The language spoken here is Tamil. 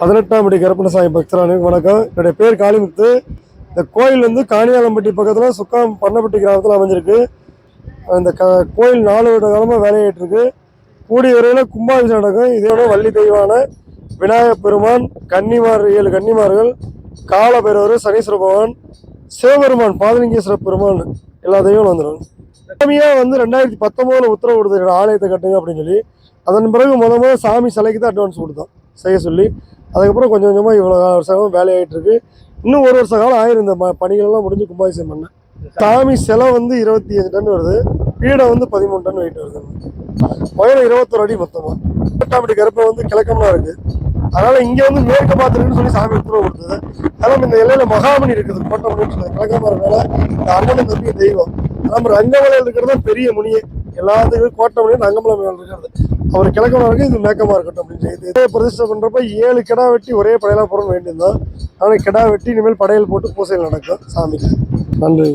பதினெட்டாம் படி கருப்பணசாமி பக்தரானுக்கு வணக்கம். என்னுடைய பேர் காளிமுத்து. இந்த கோயில் வந்து காணியாலம்பட்டி பக்கத்தில் சுக்காம் பண்ணப்பட்டி கிராமத்தில் அமைஞ்சிருக்கு. இந்த க கோயில் நாலு வருட காலமாக வேலையாயிட்டு இருக்கு கூடிய வரையில் கும்பாபிஷேகம் நடக்கும். இதோட வள்ளி தெய்வான விநாயகப் பெருமான் கன்னிமார் ஏழு கன்னிமார்கள் காலபைரவர் சனீஸ்வர பகவான் சிவபெருமான் பாதலிங்கேஸ்வர பெருமான் எல்லா தெய்வங்களும் வந்துடும் சாமியாக வந்து ரெண்டாயிரத்தி பத்தொம்போதில் உத்தரவு கொடுத்தது ஆலயத்தை கட்டுங்க அப்படின்னு சொல்லி. அதன் பிறகு மொதல் முதல்ல சாமி சிலைக்கு தான் அட்வான்ஸ் கொடுத்தோம். செய்ய சொல்லி. அதுக்கப்புறம் கொஞ்சம் கொஞ்சமாக இவ்வளோ வருஷம் வேலையாகிட்டு இருக்கு இன்னும் ஒரு வருஷ காலம் ஆயிரும் இந்த ம- பணிகள்லாம் முடிஞ்சு கும்பாபிஷேகம் பண்ண. சாமி சிலை வந்து இருபத்தி அஞ்சு டன் வருது. பீடை வந்து பதிமூணு டன் வெயிட் வருது. உயரம் இருபத்தொரு அடி மொத்தமாக பட்டாம்பட்டி கருப்பை வந்து கிழக்கம்லாம் இருக்குது அதனால் இங்கே வந்து மேற்கு பார்த்துருக்குன்னு சொல்லி சாமி உத்தரவு கொடுத்தது. அதனால் இந்த இலையில் மகாமணி இருக்குது. கோட்டமணின்னு சொல்லி கிழக்கமாக இருக்கனால இந்த அண்ணனுக்கு வந்து தெய்வம். நம்ம ரங்கமலையில் இருக்கிறது தான் பெரிய முனியே. எல்லாத்துக்கும் கோட்டமணி ரங்கமலை இருக்கிறது. அவர் கிழக்கமா வரைக்கும் இது மேக்கமாக இருக்கட்டும் அப்படின்னு சொல்லி இதே பிரதிஷ்டை பண்ணுறப்ப ஏழு கிடா வெட்டி ஒரே படையலா வேண்டியது வேண்டியிருந்தோம். ஆனால் கிடா வெட்டி இனிமேல் படையல் போட்டு பூசைகள் நடக்கும். சாமிக்கு நன்றி.